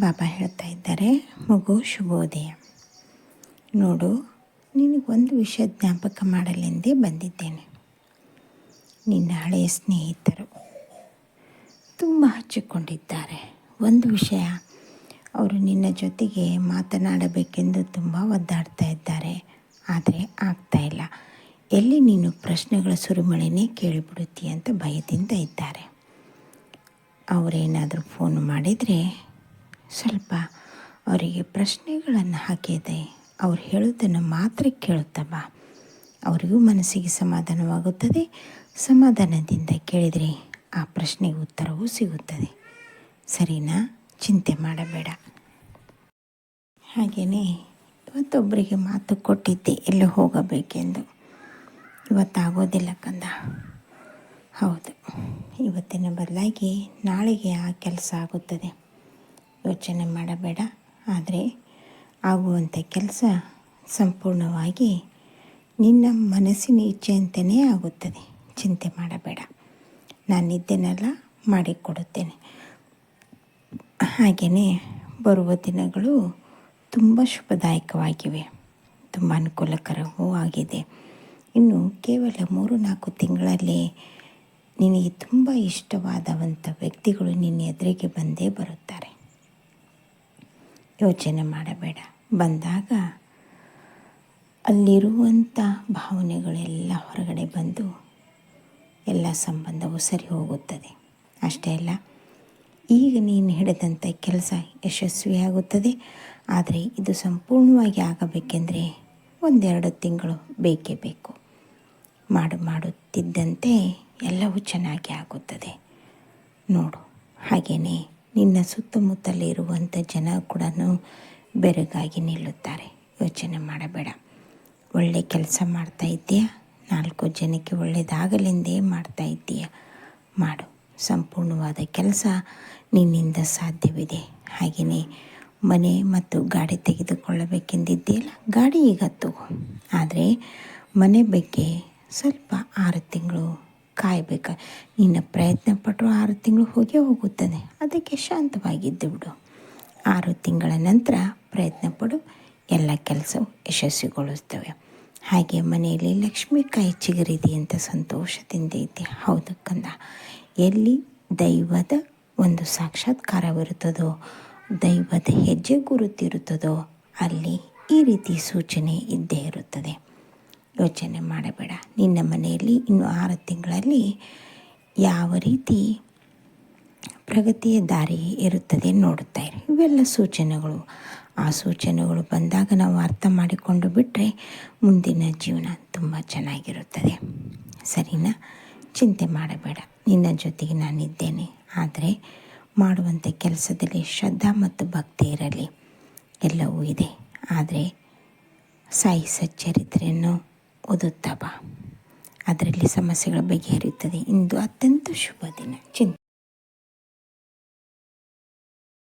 ಬಾಬಾ ಹೇಳ್ತಾ ಇದ್ದಾರೆ, ಮಗು ಶುಭೋದಯ. ನೋಡು, ನಿನಗೊಂದು ವಿಷಯ ಜ್ಞಾಪಕ ಮಾಡಲೆಂದೇ ಬಂದಿದ್ದೇನೆ. ನಿನ್ನ ಹಳೆಯ ಸ್ನೇಹಿತರು ತುಂಬ ಹಚ್ಚಿಕೊಂಡಿದ್ದಾರೆ. ಒಂದು ವಿಷಯ, ಅವರು ನಿನ್ನ ಜೊತೆಗೆ ಮಾತನಾಡಬೇಕೆಂದು ತುಂಬ ಒದ್ದಾಡ್ತಾ ಇದ್ದಾರೆ, ಆದರೆ ಆಗ್ತಾ ಇಲ್ಲ. ಎಲ್ಲಿ ನೀನು ಪ್ರಶ್ನೆಗಳ ಸುರಿಮಳೆನೇ ಕೇಳಿಬಿಡುತ್ತೀಯ ಅಂತ ಭಯದಿಂದ ಇದ್ದಾರೆ. ಅವರೇನಾದರೂ ಫೋನ್ ಮಾಡಿದರೆ ಸ್ವಲ್ಪ ಅವರಿಗೆ ಪ್ರಶ್ನೆಗಳನ್ನು ಹಾಕಿದೆ. ಅವ್ರು ಹೇಳೋದನ್ನು ಮಾತ್ರ ಕೇಳುತ್ತಮ್ಮ ಅವರಿಗೂ ಮನಸ್ಸಿಗೆ ಸಮಾಧಾನವಾಗುತ್ತದೆ. ಸಮಾಧಾನದಿಂದ ಕೇಳಿದರೆ ಆ ಪ್ರಶ್ನೆಗೆ ಉತ್ತರವೂ ಸಿಗುತ್ತದೆ. ಸರಿನಾ? ಚಿಂತೆ ಮಾಡಬೇಡ. ಹಾಗೆಯೇ ಇವತ್ತೊಬ್ಬರಿಗೆ ಮಾತು ಕೊಟ್ಟಿದ್ದೆ, ಎಲ್ಲೂ ಹೋಗಬೇಕೆಂದು. ಇವತ್ತಾಗೋದಿಲ್ಲ ಕಂದ. ಹೌದು. ಇವತ್ತಿನ ಬದಲಾಗಿ ನಾಳೆಗೆ ಆ ಕೆಲಸ ಆಗುತ್ತದೆ. ಯೋಚನೆ ಮಾಡಬೇಡ. ಆದರೆ ಆಗುವಂಥ ಕೆಲಸ ಸಂಪೂರ್ಣವಾಗಿ ನಿನ್ನ ಮನಸ್ಸಿನ ಇಚ್ಛೆಯಂತೆಯೇ ಆಗುತ್ತದೆ. ಚಿಂತೆ ಮಾಡಬೇಡ. ನಾನಿದ್ದೇನೆಲ್ಲ ಮಾಡಿಕೊಡುತ್ತೇನೆ. ಹಾಗೆಯೇ ಬರುವ ದಿನಗಳು ತುಂಬ ಶುಭದಾಯಕವಾಗಿವೆ. ತುಂಬ ಅನುಕೂಲಕರವೂ ಆಗಿದೆ. ಇನ್ನು ಕೇವಲ ಮೂರು ನಾಲ್ಕು ತಿಂಗಳಲ್ಲಿ ನಿನಗೆ ತುಂಬ ಇಷ್ಟವಾದವಂಥ ವ್ಯಕ್ತಿಗಳು ನಿನ್ನ ಎದುರಿಗೆ ಬಂದೇ ಬರುತ್ತಾರೆ. ಯೋಚನೆ ಮಾಡಬೇಡ. ಬಂದಾಗ ಅಲ್ಲಿರುವಂಥ ಭಾವನೆಗಳೆಲ್ಲ ಹೊರಗಡೆ ಬಂದು ಎಲ್ಲ ಸಂಬಂಧವು ಸರಿ ಹೋಗುತ್ತದೆ. ಅಷ್ಟೇ ಅಲ್ಲ, ಈಗ ನೀನು ಹಿಡಿದಂಥ ಕೆಲಸ ಯಶಸ್ವಿಯಾಗುತ್ತದೆ. ಆದರೆ ಇದು ಸಂಪೂರ್ಣವಾಗಿ ಆಗಬೇಕೆಂದರೆ ಒಂದೆರಡು ತಿಂಗಳು ಬೇಕೇ ಬೇಕು. ಮಾಡು ಮಾಡುತ್ತಿದ್ದಂತೆ ಎಲ್ಲವೂ ಚೆನ್ನಾಗಿ ಆಗುತ್ತದೆ. ನೋಡು ಹಾಗೆಯೇ ನಿನ್ನ ಸುತ್ತಮುತ್ತಲಿರುವಂಥ ಜನ ಕೂಡ ಬೆರಗಾಗಿ ನಿಲ್ಲುತ್ತಾರೆ. ಯೋಚನೆ ಮಾಡಬೇಡ. ಒಳ್ಳೆ ಕೆಲಸ ಮಾಡ್ತಾ ಇದ್ದೀಯಾ. ನಾಲ್ಕು ಜನಕ್ಕೆ ಒಳ್ಳೆಯದಾಗಲೆಂದೇ ಮಾಡ್ತಾ ಇದ್ದೀಯ. ಮಾಡು. ಸಂಪೂರ್ಣವಾದ ಕೆಲಸ ನಿನ್ನಿಂದ ಸಾಧ್ಯವಿದೆ. ಹಾಗೆಯೇ ಮನೆ ಮತ್ತು ಗಾಡಿ ತೆಗೆದುಕೊಳ್ಳಬೇಕೆಂದಿದ್ದೀಯಲ್ಲ? ಗಾಡಿ ಈಗ ತಗೋ. ಆದರೆ ಮನೆ ಬಗ್ಗೆ ಸ್ವಲ್ಪ ಆರು ತಿಂಗಳು ಕಾಯಬೇಕು? ನಿನ್ನ ಪ್ರಯತ್ನ ಪಟ್ಟರು ಆರು ತಿಂಗಳು ಹೋಗೇ ಹೋಗುತ್ತದೆ. ಅದಕ್ಕೆ ಶಾಂತವಾಗಿದ್ದು ಬಿಡು. ಆರು ತಿಂಗಳ ನಂತರ ಪ್ರಯತ್ನ ಪಡು. ಎಲ್ಲ ಕೆಲಸವು ಯಶಸ್ವಿಗೊಳಿಸ್ತವೆ ಹಾಗೆ ಮನೆಯಲ್ಲಿ ಲಕ್ಷ್ಮೀ ಕಾಯಿ ಚಿಗುರಿದೆ ಅಂತ ಸಂತೋಷದಿಂದ ಐತೆ ಹೌದು ಕಂದ. ಎಲ್ಲಿ ದೈವದ ಒಂದು ಸಾಕ್ಷಾತ್ಕಾರವಿರುತ್ತದೋ ದೈವದ ಹೆಜ್ಜೆ ಗುರುತಿರುತ್ತದೋ, ಅಲ್ಲಿ ಈ ರೀತಿ ಸೂಚನೆ ಇದ್ದೇ ಇರುತ್ತದೆ. ಯೋಚನೆ ಮಾಡಬೇಡ. ನಿನ್ನ ಮನೆಯಲ್ಲಿ ಇನ್ನು ಆರು ತಿಂಗಳಲ್ಲಿ ಯಾವ ರೀತಿ ಪ್ರಗತಿಯ ದಾರಿ ಇರುತ್ತದೆ ನೋಡುತ್ತಾ ಇರಿ. ಇವೆಲ್ಲ ಸೂಚನೆಗಳು. ಆ ಸೂಚನೆಗಳು ಬಂದಾಗ ನಾವು ಅರ್ಥ ಮಾಡಿಕೊಂಡು ಬಿಟ್ಟರೆ ಮುಂದಿನ ಜೀವನ ತುಂಬ ಚೆನ್ನಾಗಿರುತ್ತದೆ. ಸರಿನಾ? ಚಿಂತೆ ಮಾಡಬೇಡ. ನಿನ್ನ ಜೊತೆಗೆ ನಾನಿದ್ದೇನೆ. ಆದರೆ ಮಾಡುವಂಥ ಕೆಲಸದಲ್ಲಿ ಶ್ರದ್ಧಾ ಮತ್ತು ಭಕ್ತಿ ಇರಲಿ. ಎಲ್ಲವೂ ಇದೆ. ಆದರೆ ಸಾಯಿ ಸಚ್ಚರಿತ್ರೆಯನ್ನು ಓದುತ್ತಾ ಬಾ ಅದರಲ್ಲಿ ಸಮಸ್ಯೆಗಳ ಬಗೆಹರಿಯುತ್ತದೆ. ಇಂದು ಅತ್ಯಂತ ಶುಭ ದಿನ. ಚಿಂತೆ